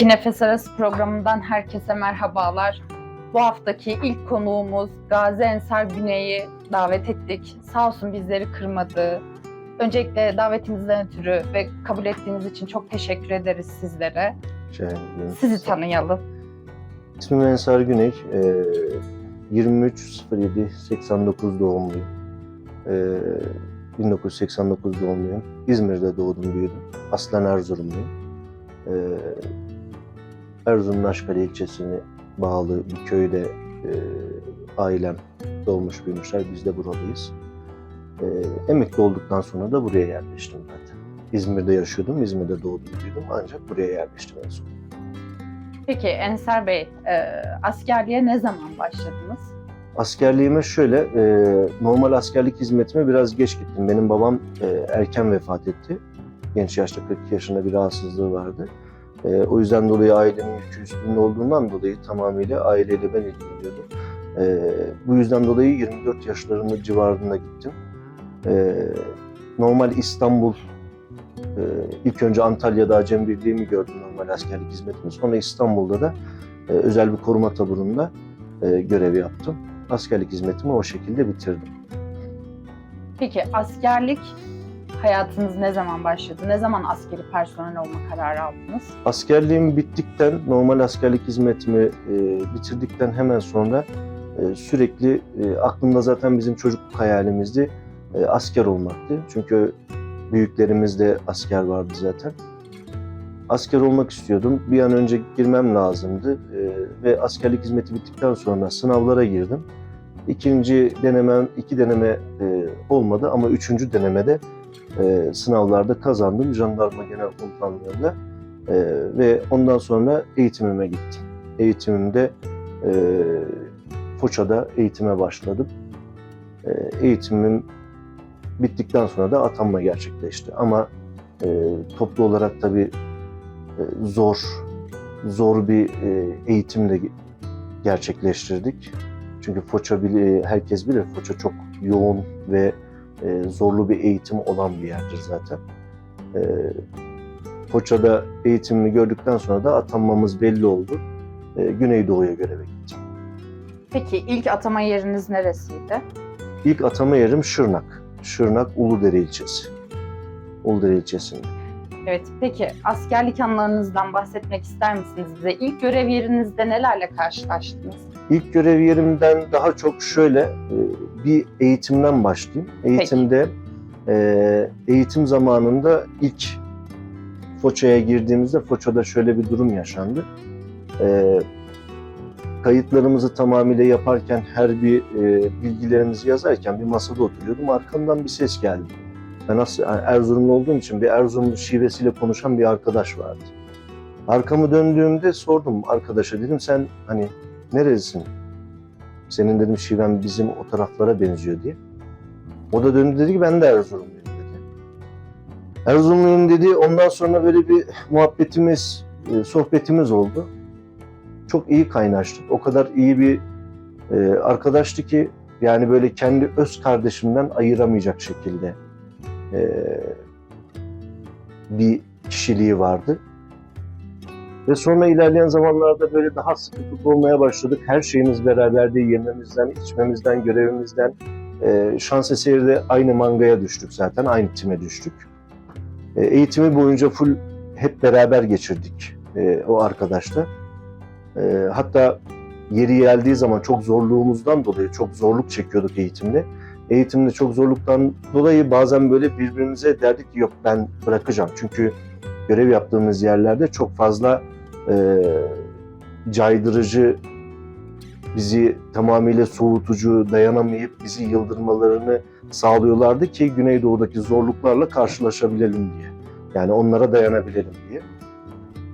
İki Nefes Arası programından herkese merhabalar. Bu haftaki ilk konuğumuz Gazi Ensar Güney'i davet ettik. Sağ olsun bizleri kırmadı. Öncelikle davetimizden ötürü ve kabul ettiğiniz için çok teşekkür ederiz sizlere. Şey, Sizi tanıyalım. İsmim Ensar Güney. Ee, 23.07.89 doğumluyum. Ee, 1989 doğumluyum. İzmir'de doğdum, büyüdüm. Aslen Erzurumluyum. Ee, Erzurum'un Aşkale ilçesine bağlı bir köyde e, ailem doğmuş büyümüşler. Biz de buralıyız. Ee, emekli olduktan sonra da buraya yerleştim zaten. İzmir'de yaşıyordum, İzmir'de doğdum, büyüdüm ancak buraya yerleştim en son. Peki Ensar Bey, e, askerliğe ne zaman başladınız? Askerliğime şöyle, e, normal askerlik hizmetime biraz geç gittim. Benim babam e, erken vefat etti. Genç yaşta 42 yaşında bir rahatsızlığı vardı. E, o yüzden dolayı ailemin yükü üstünde olduğundan dolayı tamamıyla aileyle ben ilgileniyordum. E, bu yüzden dolayı 24 yaşlarında civarında gittim. E, normal İstanbul, e, ilk önce Antalya'da Acem Birliği'mi gördüm normal askerlik hizmetimi. Sonra İstanbul'da da e, özel bir koruma taburunda e, görev yaptım askerlik hizmetimi o şekilde bitirdim. Peki askerlik hayatınız ne zaman başladı? Ne zaman askeri personel olma kararı aldınız? Askerliğim bittikten, normal askerlik hizmetimi e, bitirdikten hemen sonra e, sürekli e, aklımda zaten bizim çocukluk hayalimizdi e, asker olmaktı. Çünkü büyüklerimizde asker vardı zaten. Asker olmak istiyordum. Bir an önce girmem lazımdı e, ve askerlik hizmeti bittikten sonra sınavlara girdim. İkinci denemem, iki deneme e, olmadı ama üçüncü denemede e, sınavlarda kazandım jandarma genel komutanlığında E, ve ondan sonra eğitimime gittim. Eğitimimde e, Foça'da eğitime başladım. E, eğitimim bittikten sonra da atanma gerçekleşti ama e, toplu olarak tabii e, zor zor bir e, eğitimle gerçekleştirdik. Çünkü Foça bili- herkes bilir Foça çok yoğun ve e, zorlu bir eğitim olan bir yerdir zaten. E, Foça'da eğitimimi gördükten sonra da atanmamız belli oldu. E, Güneydoğu'ya göreve gittim. Peki ilk atama yeriniz neresiydi? İlk atama yerim Şırnak. Şırnak Uludere ilçesi. Uludere ilçesinde. Evet, peki askerlik anılarınızdan bahsetmek ister misiniz bize? İlk görev yerinizde nelerle karşılaştınız? İlk görev yerimden daha çok şöyle e, bir eğitimden başlayayım. Eğitimde e, eğitim zamanında ilk Foça'ya girdiğimizde Foça'da şöyle bir durum yaşandı. E, kayıtlarımızı tamamıyla yaparken her bir e, bilgilerimizi yazarken bir masada oturuyordum. Arkamdan bir ses geldi. Ben aslında Erzurumlu olduğum için bir Erzurumlu şivesiyle konuşan bir arkadaş vardı. Arkamı döndüğümde sordum arkadaşa dedim sen hani nerelisin? Senin dedim şiven bizim o taraflara benziyor diye. O da döndü dedi ki ben de Erzurumluyum dedi. Erzurumluyum dedi. Ondan sonra böyle bir muhabbetimiz, e, sohbetimiz oldu. Çok iyi kaynaştık. O kadar iyi bir e, arkadaştı ki yani böyle kendi öz kardeşimden ayıramayacak şekilde e, bir kişiliği vardı. Ve sonra ilerleyen zamanlarda böyle daha sıkı olmaya başladık. Her şeyimiz beraberdi. Yememizden, içmemizden, görevimizden. E, şans eseri de aynı mangaya düştük zaten. Aynı time düştük. E, eğitimi boyunca full hep beraber geçirdik e, o arkadaşla. E, hatta yeri geldiği zaman çok zorluğumuzdan dolayı çok zorluk çekiyorduk eğitimde. Eğitimde çok zorluktan dolayı bazen böyle birbirimize derdik ki yok ben bırakacağım. Çünkü görev yaptığımız yerlerde çok fazla e, caydırıcı, bizi tamamıyla soğutucu, dayanamayıp bizi yıldırmalarını sağlıyorlardı ki Güneydoğu'daki zorluklarla karşılaşabilelim diye. Yani onlara dayanabilelim diye.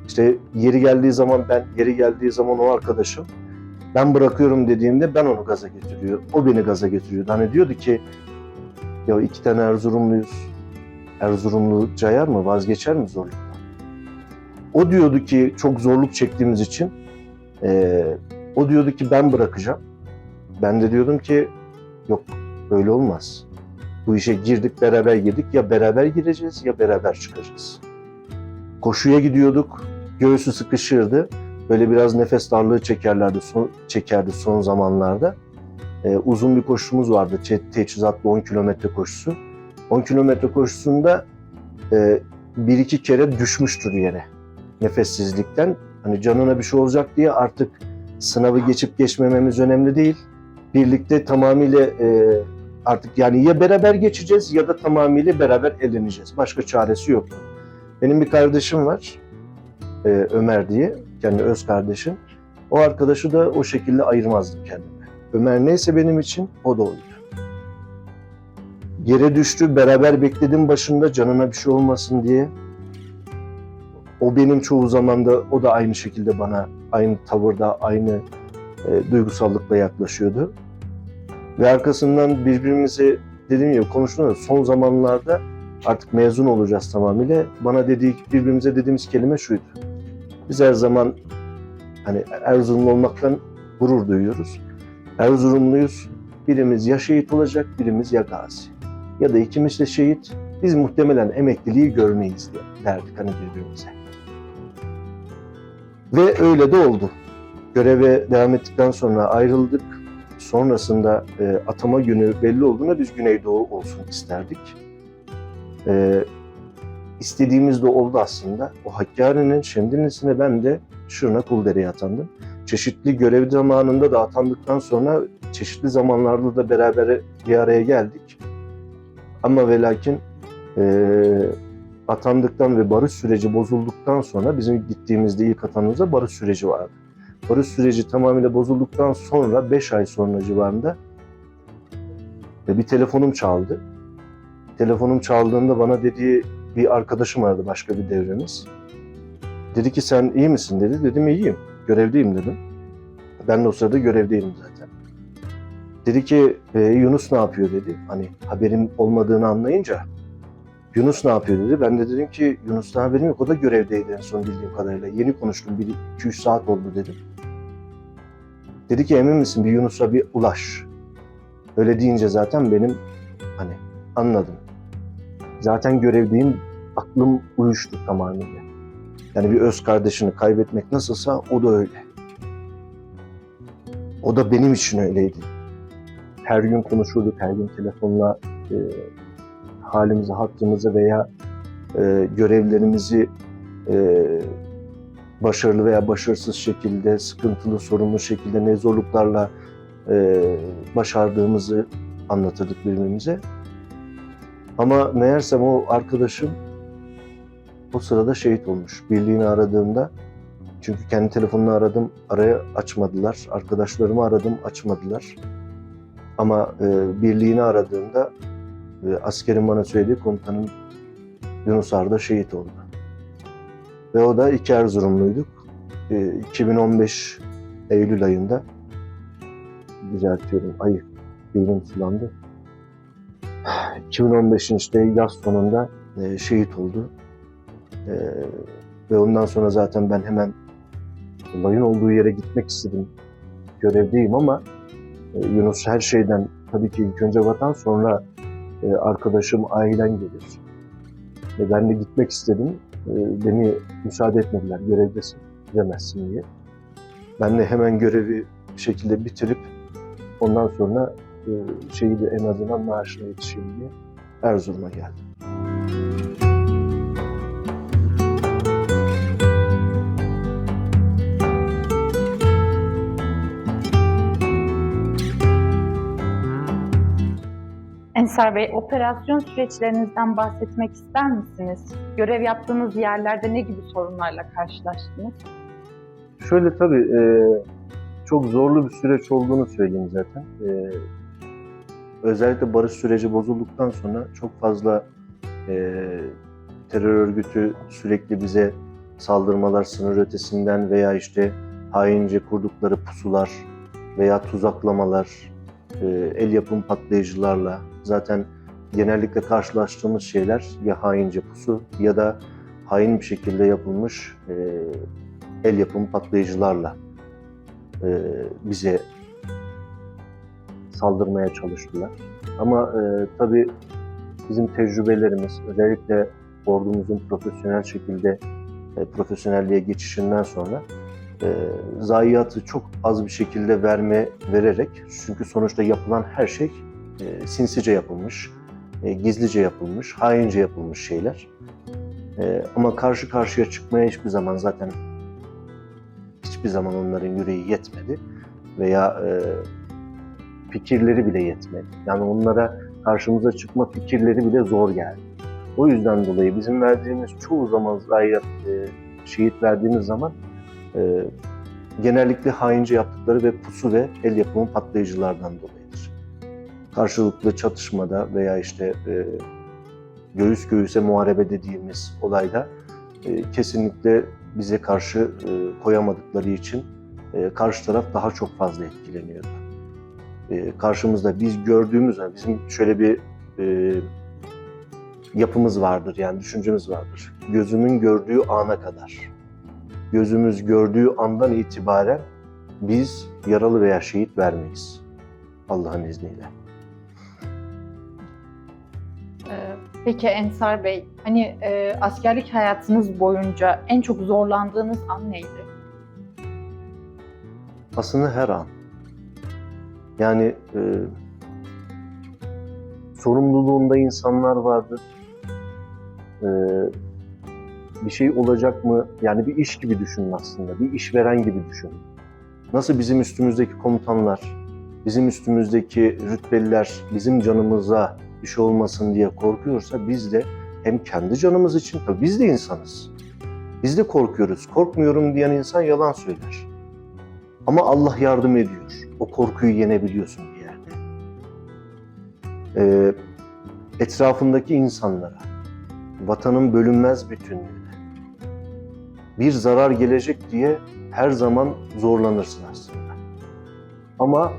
İşte yeri geldiği zaman ben, yeri geldiği zaman o arkadaşım ben bırakıyorum dediğimde ben onu gaza getiriyor. O beni gaza getiriyordu. Hani diyordu ki ya iki tane Erzurumluyuz. Erzurumlu cayar mı? Vazgeçer mi zorluktan? O diyordu ki çok zorluk çektiğimiz için eee, o diyordu ki ben bırakacağım. Ben de diyordum ki yok böyle olmaz. Bu işe girdik beraber girdik ya beraber gireceğiz ya beraber çıkacağız. Koşuya gidiyorduk. göğsü sıkışırdı. Böyle biraz nefes darlığı çekerlerdi, son, çekerdi son zamanlarda. Ee, uzun bir koşumuz vardı, te- teçhizatlı 10 kilometre koşusu. 10 kilometre koşusunda e, bir iki kere düşmüştür yere nefessizlikten. Hani canına bir şey olacak diye artık sınavı geçip geçmememiz önemli değil. Birlikte tamamıyla e, artık yani ya beraber geçeceğiz ya da tamamıyla beraber eleneceğiz. Başka çaresi yok. Benim bir kardeşim var, e, Ömer diye, kendi öz kardeşim. O arkadaşı da o şekilde ayırmazdım kendime. Ömer neyse benim için o da oydu. Yere düştü, beraber bekledim başında canına bir şey olmasın diye. O benim çoğu zamanda, o da aynı şekilde bana aynı tavırda, aynı e, duygusallıkla yaklaşıyordu. Ve arkasından birbirimizi dediğim gibi konuştuğumuz son zamanlarda artık mezun olacağız tamamıyla. Bana dediği, birbirimize dediğimiz kelime şuydu. Biz her zaman hani Erzurumlu olmaktan gurur duyuyoruz. Erzurumluyuz. Birimiz ya şehit olacak, birimiz ya gazi. Ya da ikimiz de şehit. Biz muhtemelen emekliliği görmeyiz diye derdik hani birbirimize. Ve öyle de oldu. Göreve devam ettikten sonra ayrıldık. Sonrasında e, atama günü belli olduğunda biz Güneydoğu olsun isterdik. E, istediğimiz de oldu aslında. O Hakkari'nin Şemdinlisine ben de Şırna Kuldere'ye atandım. Çeşitli görev zamanında da atandıktan sonra çeşitli zamanlarda da beraber bir araya geldik. Ama ve lakin atandıktan ve barış süreci bozulduktan sonra bizim gittiğimizde ilk atanımızda barış süreci vardı. Barış süreci tamamıyla bozulduktan sonra 5 ay sonra civarında e, bir telefonum çaldı. Telefonum çaldığında bana dediği bir arkadaşım aradı başka bir devremiz. Dedi ki sen iyi misin dedi. Dedim iyiyim. Görevdeyim dedim. Ben de o sırada görevdeydim zaten. Dedi ki "E, Yunus ne yapıyor dedi. Hani haberim olmadığını anlayınca Yunus ne yapıyor dedi. Ben de dedim ki Yunus'tan haberim yok. O da görevdeydi en son bildiğim kadarıyla. Yeni konuştum. 2-3 saat oldu dedim. Dedi ki emin misin bir Yunus'a bir ulaş. Öyle deyince zaten benim hani anladım. Zaten görevdeyim. Aklım uyuştu tamamıyla. Yani bir öz kardeşini kaybetmek nasılsa o da öyle. O da benim için öyleydi. Her gün konuşurduk, her gün telefonla e, halimizi, hakkımızı veya e, görevlerimizi e, başarılı veya başarısız şekilde, sıkıntılı, sorunlu şekilde ne zorluklarla e, başardığımızı anlatırdık birbirimize. Ama meğersem o arkadaşım o sırada şehit olmuş. Birliğini aradığımda çünkü kendi telefonunu aradım, araya açmadılar. Arkadaşlarımı aradım, açmadılar. Ama e, birliğini aradığımda e, askerin bana söylediği komutanım Yunus Arda şehit oldu. Ve o da iki Erzurumluyduk. E, 2015 Eylül ayında düzeltiyorum, ayı beynim sulandı. 2015'in işte yaz sonunda e, şehit oldu. E, ve ondan sonra zaten ben hemen olayın olduğu yere gitmek istedim. Görevdeyim ama e, Yunus her şeyden tabii ki ilk önce vatan sonra e, arkadaşım ailen gelir. Ve ben de gitmek istedim. E, beni müsaade etmediler görevdesin gidemezsin diye. Ben de hemen görevi bir şekilde bitirip ondan sonra e, şeyi de en azından maaşına yetişeyim diye Erzurum'a geldim. Ensar Bey, operasyon süreçlerinizden bahsetmek ister misiniz? Görev yaptığınız yerlerde ne gibi sorunlarla karşılaştınız? Şöyle tabii e, çok zorlu bir süreç olduğunu söyleyeyim zaten. E, özellikle barış süreci bozulduktan sonra çok fazla e, terör örgütü sürekli bize saldırmalar sınır ötesinden veya işte haince kurdukları pusular veya tuzaklamalar, e, el yapım patlayıcılarla zaten genellikle karşılaştığımız şeyler ya haince pusu ya da hain bir şekilde yapılmış e, el yapımı patlayıcılarla e, bize saldırmaya çalıştılar. Ama e, tabii bizim tecrübelerimiz, özellikle ordumuzun profesyonel şekilde e, profesyonelliğe geçişinden sonra e, zayiatı çok az bir şekilde verme vererek çünkü sonuçta yapılan her şey e, sinsice yapılmış, e, gizlice yapılmış, haince yapılmış şeyler. E, ama karşı karşıya çıkmaya hiçbir zaman zaten hiçbir zaman onların yüreği yetmedi veya e, fikirleri bile yetmedi. Yani onlara karşımıza çıkma fikirleri bile zor geldi. O yüzden dolayı bizim verdiğimiz çoğu zaman zayiat, e, şehit verdiğimiz zaman e, genellikle haince yaptıkları ve pusu ve el yapımı patlayıcılardan dolayıdır. Karşılıklı çatışmada veya işte e, göğüs göğüse muharebe dediğimiz olayda e, kesinlikle bize karşı e, koyamadıkları için e, karşı taraf daha çok fazla etkileniyordu. E, karşımızda biz gördüğümüz, yani bizim şöyle bir e, yapımız vardır yani düşüncemiz vardır. Gözümün gördüğü ana kadar. Gözümüz gördüğü andan itibaren biz yaralı veya şehit vermeyiz. Allah'ın izniyle. Peki Ensar Bey, hani e, askerlik hayatınız boyunca en çok zorlandığınız an neydi? Aslında her an. Yani e, sorumluluğunda insanlar vardır. E, bir şey olacak mı? Yani bir iş gibi düşünün aslında. Bir işveren gibi düşünün. Nasıl bizim üstümüzdeki komutanlar, bizim üstümüzdeki rütbeliler bizim canımıza bir şey olmasın diye korkuyorsa biz de hem kendi canımız için, tabii biz de insanız. Biz de korkuyoruz. Korkmuyorum diyen insan yalan söyler. Ama Allah yardım ediyor. O korkuyu yenebiliyorsun bir yerde. Ee, etrafındaki insanlara, vatanın bölünmez bütünlüğüne bir zarar gelecek diye her zaman zorlanırsın aslında. Ama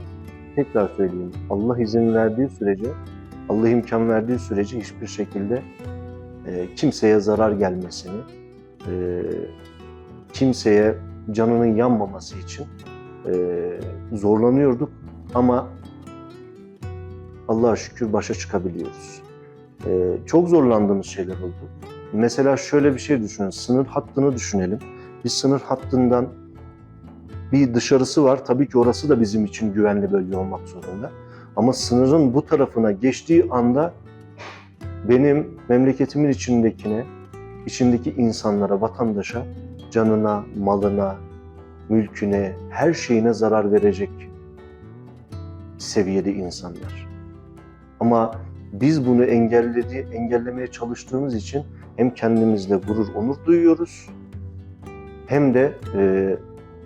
tekrar söyleyeyim, Allah izin verdiği sürece, Allah imkan verdiği sürece hiçbir şekilde e, kimseye zarar gelmesini, e, kimseye canının yanmaması için e, zorlanıyorduk ama Allah'a şükür başa çıkabiliyoruz. E, çok zorlandığımız şeyler oldu. Mesela şöyle bir şey düşünün, sınır hattını düşünelim. Bir sınır hattından bir dışarısı var. Tabii ki orası da bizim için güvenli bölge olmak zorunda. Ama sınırın bu tarafına geçtiği anda benim memleketimin içindekine, içindeki insanlara, vatandaşa, canına, malına, mülküne, her şeyine zarar verecek seviyede insanlar. Ama biz bunu engelledi, engellemeye çalıştığımız için hem kendimizle gurur, onur duyuyoruz hem de e,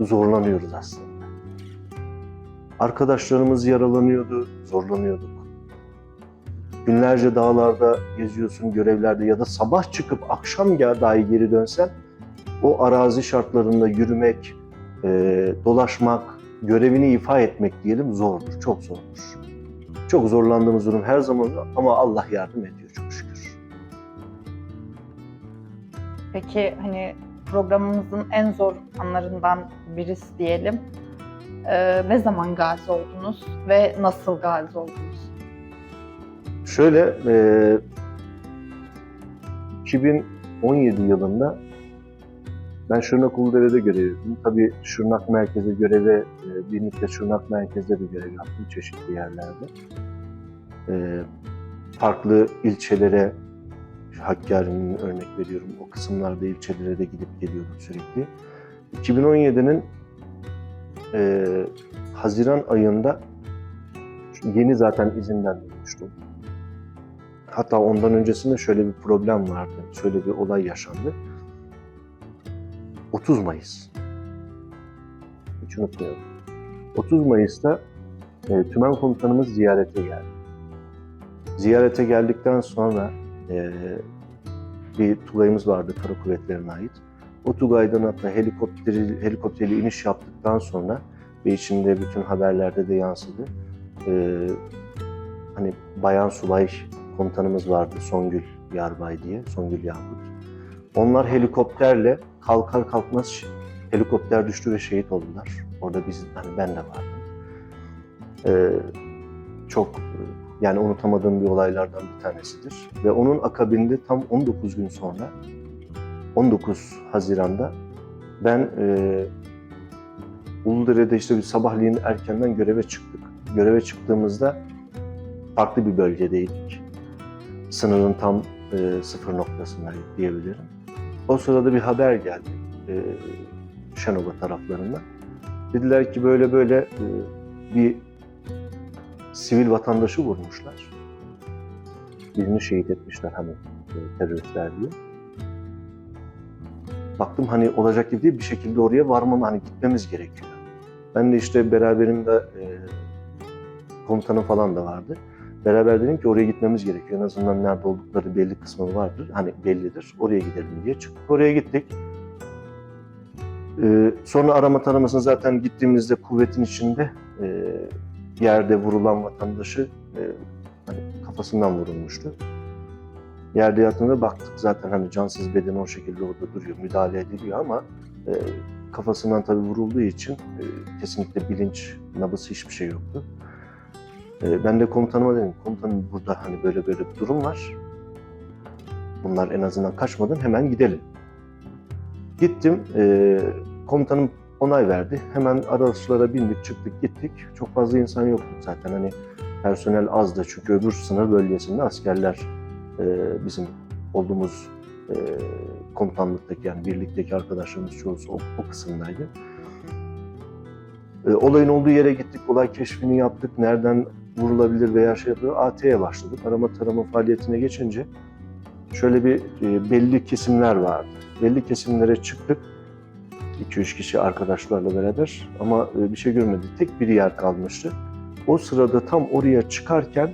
zorlanıyoruz aslında. Arkadaşlarımız yaralanıyordu, zorlanıyorduk. Günlerce dağlarda geziyorsun, görevlerde ya da sabah çıkıp akşam ya dahi geri dönsen o arazi şartlarında yürümek, e, dolaşmak, görevini ifa etmek diyelim zordur, çok zordur. Çok zorlandığımız durum her zaman ama Allah yardım ediyor çok şükür. Peki hani programımızın en zor anlarından birisi diyelim. Ee, ne zaman gazi oldunuz ve nasıl gazi oldunuz? Şöyle, e, 2017 yılında ben Şırnak Uludere'de görev yaptım. Tabii Şırnak merkezi göreve, e, bir müddet Şırnak merkezde de görev yaptım çeşitli yerlerde. E, farklı ilçelere, Hakkari'nin örnek veriyorum, o kısımlarda ilçelere de gidip geliyordum sürekli. 2017'nin e, Haziran ayında yeni zaten izinden dönmüştüm. Hatta ondan öncesinde şöyle bir problem vardı, şöyle bir olay yaşandı. 30 Mayıs. Hiç unutmuyorum. 30 Mayıs'ta e, tümen komutanımız ziyarete geldi. Ziyarete geldikten sonra e, bir tugayımız vardı kara kuvvetlerine ait. O tugaydan hatta helikopteri, helikopteri iniş yaptıktan sonra ve içinde bütün haberlerde de yansıdı. E, hani bayan subay komutanımız vardı Songül Yarbay diye, Songül Yahut. Onlar helikopterle kalkar kalkmaz helikopter düştü ve şehit oldular. Orada biz, hani ben de vardım. Ee, çok yani unutamadığım bir olaylardan bir tanesidir. Ve onun akabinde tam 19 gün sonra 19 Haziran'da ben e, Uludere'de işte bir sabahleyin erkenden göreve çıktık. Göreve çıktığımızda farklı bir bölgedeydik. Sınırın tam e, sıfır noktasındaydık diyebilirim. O sırada bir haber geldi e, Şenova taraflarından. Dediler ki böyle böyle e, bir sivil vatandaşı vurmuşlar. Birini şehit etmişler hani e, teröristler diye. Baktım hani olacak gibi değil bir şekilde oraya varmam hani gitmemiz gerekiyor. Ben de işte beraberimde e, komutanım falan da vardı. Beraber dedim ki oraya gitmemiz gerekiyor. En azından nerede oldukları belli kısmı vardır. Hani bellidir. Oraya gidelim diye çıktık. Oraya gittik. Ee, sonra arama taramasına zaten gittiğimizde kuvvetin içinde e, yerde vurulan vatandaşı e, hani kafasından vurulmuştu. Yerde yattığında baktık zaten hani cansız bedeni o şekilde orada duruyor, müdahale ediliyor ama e, kafasından tabii vurulduğu için e, kesinlikle bilinç, nabız hiçbir şey yoktu. E, ben de komutanıma dedim, komutanım burada hani böyle böyle bir durum var. Bunlar en azından kaçmadan hemen gidelim. Gittim, e, komutanım onay verdi. Hemen araçlara bindik, çıktık, gittik. Çok fazla insan yoktu zaten hani personel azdı çünkü öbür sınır bölgesinde askerler e, bizim olduğumuz e, komutanlıktaki yani birlikteki arkadaşlarımız çoğusu o, o kısımdaydı. E, olayın olduğu yere gittik, olay keşfini yaptık. Nereden vurulabilir veya şey yapıyor. AT'ye başladık. Arama tarama faaliyetine geçince şöyle bir e, belli kesimler vardı. Belli kesimlere çıktık. 2-3 kişi arkadaşlarla beraber ama e, bir şey görmedik. Tek bir yer kalmıştı. O sırada tam oraya çıkarken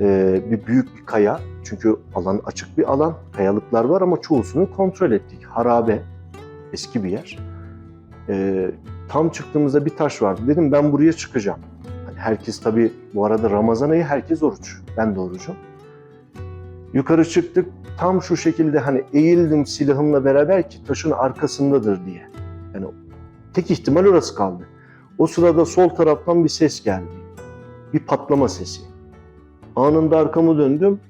e, bir büyük bir kaya, çünkü alan açık bir alan, kayalıklar var ama çoğusunu kontrol ettik. Harabe, eski bir yer. E, tam çıktığımızda bir taş vardı. Dedim ben buraya çıkacağım. Hani herkes tabii bu arada Ramazan ayı herkes oruç. Ben de orucum. Yukarı çıktık. Tam şu şekilde hani eğildim silahımla beraber ki taşın arkasındadır diye. Yani tek ihtimal orası kaldı. O sırada sol taraftan bir ses geldi. Bir patlama sesi. Anında arkamı döndüm.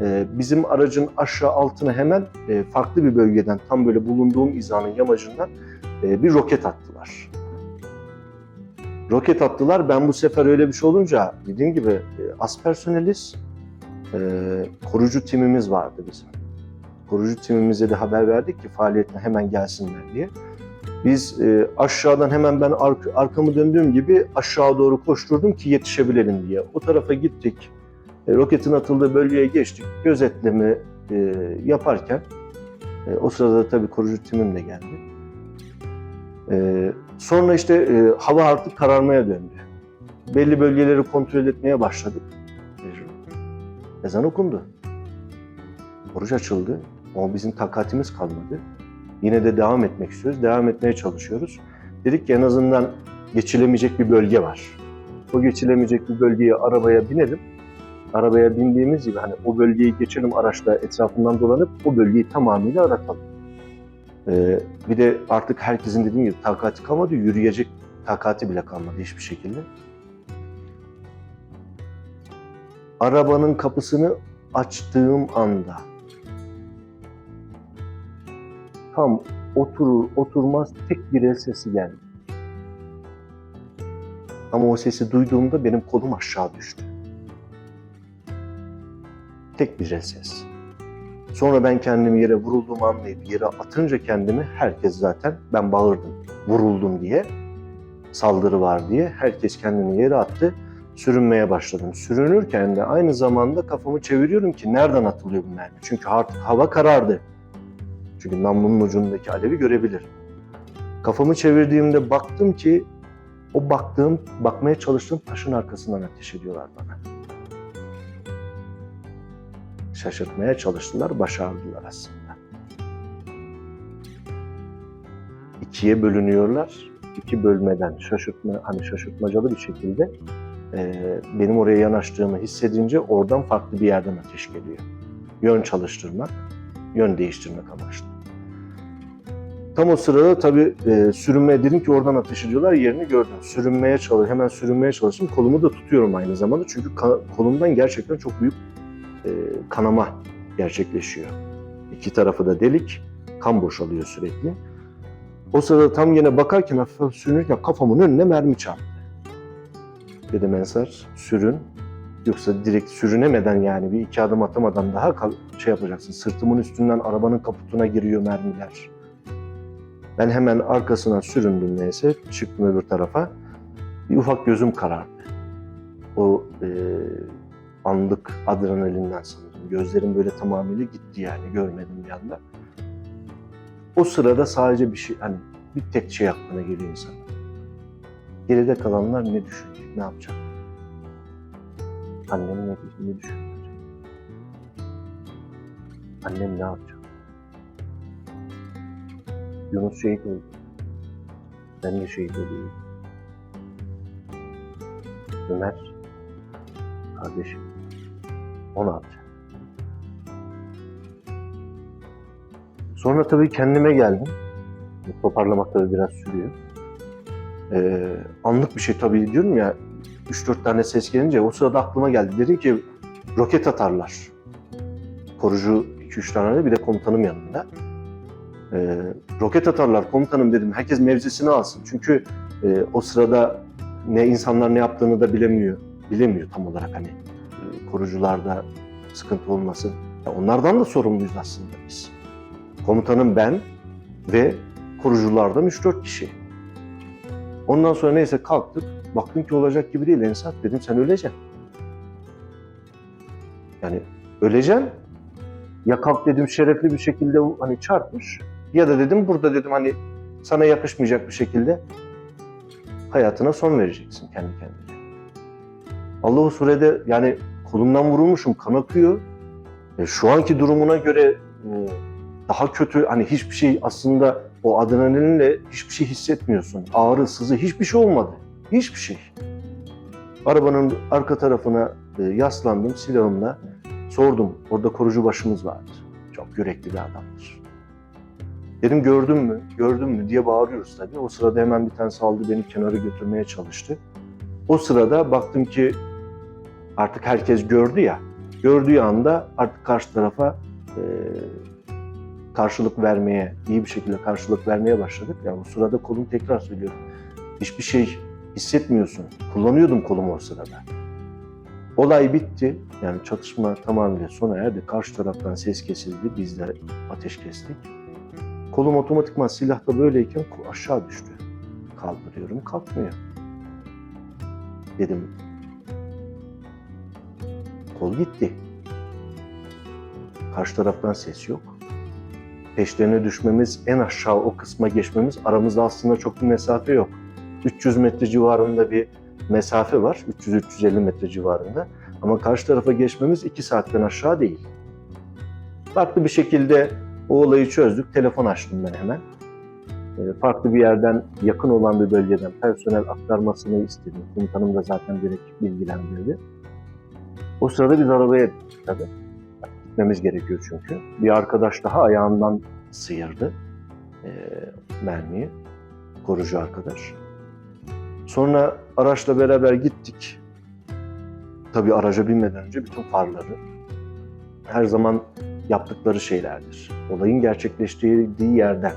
Ee, bizim aracın aşağı altına hemen e, farklı bir bölgeden, tam böyle bulunduğum hizanın yamacından e, bir roket attılar. Roket attılar. Ben bu sefer öyle bir şey olunca dediğim gibi e, az personeliz. E, koruyucu timimiz vardı bizim. Koruyucu timimize de haber verdik ki faaliyetine hemen gelsinler diye. Biz e, aşağıdan hemen ben ark- arkamı döndüğüm gibi aşağı doğru koşturdum ki yetişebilelim diye. O tarafa gittik. E, roketin atıldığı bölgeye geçtik. Gözetleme e, yaparken e, o sırada tabii koruyucu timim de geldi. E, sonra işte e, hava artık kararmaya döndü. Belli bölgeleri kontrol etmeye başladık. E, ezan okundu. Oruç açıldı. Ama bizim takatimiz kalmadı. Yine de devam etmek istiyoruz. Devam etmeye çalışıyoruz. Dedik ki en azından geçilemeyecek bir bölge var. O geçilemeyecek bir bölgeye arabaya binelim. Arabaya bindiğimiz gibi hani o bölgeyi geçelim araçla etrafından dolanıp o bölgeyi tamamıyla aratalım. Ee, bir de artık herkesin dediğim gibi takati kalmadı. Yürüyecek takati bile kalmadı hiçbir şekilde. Arabanın kapısını açtığım anda tam oturur oturmaz tek bir el sesi geldi. Ama o sesi duyduğumda benim kolum aşağı düştü. Tek bir ses. Sonra ben kendimi yere vurulduğumu anlayıp yere atınca kendimi herkes zaten ben bağırdım vuruldum diye saldırı var diye herkes kendini yere attı. Sürünmeye başladım. Sürünürken de aynı zamanda kafamı çeviriyorum ki nereden atılıyor bu? Çünkü artık hava karardı. Çünkü namlunun ucundaki alevi görebilirim. Kafamı çevirdiğimde baktım ki o baktığım, bakmaya çalıştığım taşın arkasından ateş ediyorlar bana. Şaşırtmaya çalıştılar, başardılar aslında. İkiye bölünüyorlar. İki bölmeden şaşırtma, hani şaşırtmacalı bir şekilde e, benim oraya yanaştığımı hissedince oradan farklı bir yerden ateş geliyor. Yön çalıştırmak, yön değiştirmek amaçlı. Tam o sırada tabii e, sürünmeye dedim ki oradan ateş ediyorlar yerini gördüm. Sürünmeye çalış, hemen sürünmeye çalıştım. Kolumu da tutuyorum aynı zamanda çünkü kolumdan gerçekten çok büyük e, kanama gerçekleşiyor. İki tarafı da delik, kan boşalıyor sürekli. O sırada tam yine bakarken hafif sürünürken kafamın önüne mermi çarptı. Dedim Ensar sürün. Yoksa direkt sürünemeden yani bir iki adım atamadan daha kal- şey yapacaksın. Sırtımın üstünden arabanın kaputuna giriyor mermiler. Ben hemen arkasına süründüm neyse. Çıktım öbür tarafa. Bir ufak gözüm karardı. O e, anlık adrenalinden sanırım. Gözlerim böyle tamamıyla gitti yani. Görmedim bir anda. O sırada sadece bir şey hani bir tek şey aklına geliyor insana. Geride kalanlar ne düşünecek, ne yapacak? Annem ne, ne düşünecek? Annem ne yapacak? Yunus şehit oldu. Ben de şehit olayım. Ömer, kardeşim, o ne yapacak? Sonra tabii kendime geldim. Toparlamak tabii biraz sürüyor. Ee, anlık bir şey tabii diyorum ya, 3-4 tane ses gelince o sırada aklıma geldi. Dedim ki roket atarlar. Korucu 2-3 tane bir de komutanım yanında. Ee, roket atarlar komutanım dedim. Herkes mevzisini alsın. Çünkü e, o sırada ne insanlar ne yaptığını da bilemiyor. Bilemiyor tam olarak hani. Korucularda sıkıntı olmasın. Onlardan da sorumluyuz aslında biz. Komutanım ben ve koruculardan 3-4 kişi. Ondan sonra neyse kalktık. Baktım ki olacak gibi değil Ensat. Dedim sen öleceksin. Yani öleceksin. Ya kalk dedim şerefli bir şekilde hani çarpmış. Ya da dedim burada dedim hani sana yakışmayacak bir şekilde hayatına son vereceksin kendi kendine. Allah o sürede yani kolumdan vurulmuşum kan akıyor. E, şu anki durumuna göre e, daha kötü hani hiçbir şey aslında o adrenalinle hiçbir şey hissetmiyorsun. Ağrı, sızı hiçbir şey olmadı. Hiçbir şey. Arabanın arka tarafına e, yaslandım silahımla. Sordum. Orada korucu başımız vardı. Çok yürekli bir adamdır. Dedim gördün mü, gördün mü diye bağırıyoruz tabii. O sırada hemen bir tanesi aldı beni kenara götürmeye çalıştı. O sırada baktım ki artık herkes gördü ya. Gördüğü anda artık karşı tarafa e, karşılık vermeye, iyi bir şekilde karşılık vermeye başladık. Yani o sırada kolum tekrar söylüyorum. Hiçbir şey hissetmiyorsun. Kullanıyordum kolumu o sırada. Olay bitti. Yani çatışma tamamıyla sona erdi. Karşı taraftan ses kesildi. Biz de ateş kestik. Kolum otomatikman silahta böyleyken aşağı düştü. Kaldırıyorum, kalkmıyor. Dedim, kol gitti. Karşı taraftan ses yok. Peşlerine düşmemiz, en aşağı o kısma geçmemiz, aramızda aslında çok bir mesafe yok. 300 metre civarında bir mesafe var, 300-350 metre civarında. Ama karşı tarafa geçmemiz 2 saatten aşağı değil. Farklı bir şekilde o olayı çözdük. Telefon açtım ben hemen. Ee, Farklı bir yerden, yakın olan bir bölgeden personel aktarmasını istedim. Komutanım da zaten direkt bilgilendirdi. O sırada biz arabaya bindik tabii. Gitmemiz gerekiyor çünkü. Bir arkadaş daha ayağından sıyırdı ee, mermiyi. Korucu arkadaş. Sonra araçla beraber gittik. Tabii araca binmeden önce bütün farları her zaman yaptıkları şeylerdir. Olayın gerçekleştiği yerden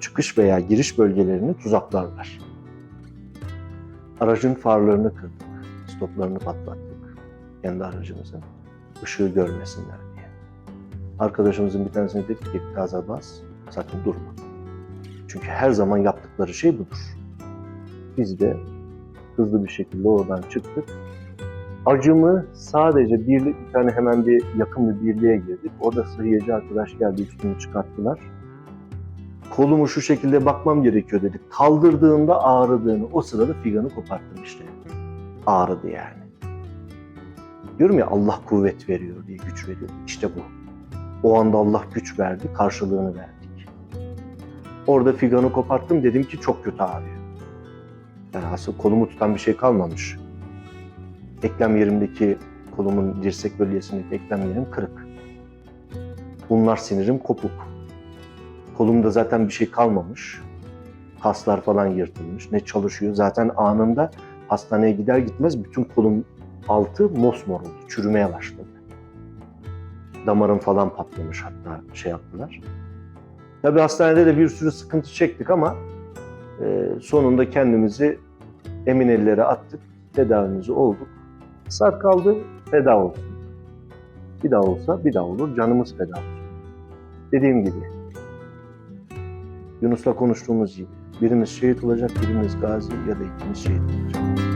çıkış veya giriş bölgelerini tuzaklarlar. Aracın farlarını kırdık, stoplarını patlattık. Kendi aracımızın ışığı görmesinler diye. Arkadaşımızın bir tanesine dedik ki gaza bas, sakın durma. Çünkü her zaman yaptıkları şey budur. Biz de hızlı bir şekilde oradan çıktık. Acımı sadece bir, bir tane hemen bir yakın bir birliğe girdik. Orada sıhhiyeci arkadaş geldi üstünü çıkarttılar. Kolumu şu şekilde bakmam gerekiyor dedik. Kaldırdığında ağrıdığını, o sırada figanı koparttım işte. Ağrıdı yani. Diyorum ya Allah kuvvet veriyor diye güç veriyor. İşte bu. O anda Allah güç verdi, karşılığını verdik. Orada figanı koparttım dedim ki çok kötü ağrıyor. Yani aslında kolumu tutan bir şey kalmamış. Eklem yerimdeki kolumun dirsek bölgesindeki eklem yerim kırık. Bunlar sinirim kopuk. Kolumda zaten bir şey kalmamış. Kaslar falan yırtılmış. Ne çalışıyor? Zaten anında hastaneye gider gitmez bütün kolum altı mosmor oldu. Çürümeye başladı. Damarım falan patlamış hatta şey yaptılar. Tabii hastanede de bir sürü sıkıntı çektik ama e, sonunda kendimizi emin ellere attık. Tedavimizi olduk. Sarp kaldı, feda olsun. Bir daha olsa bir daha olur, canımız feda olsun. Dediğim gibi, Yunus'la konuştuğumuz gibi, birimiz şehit olacak, birimiz gazi ya da ikimiz şehit olacak.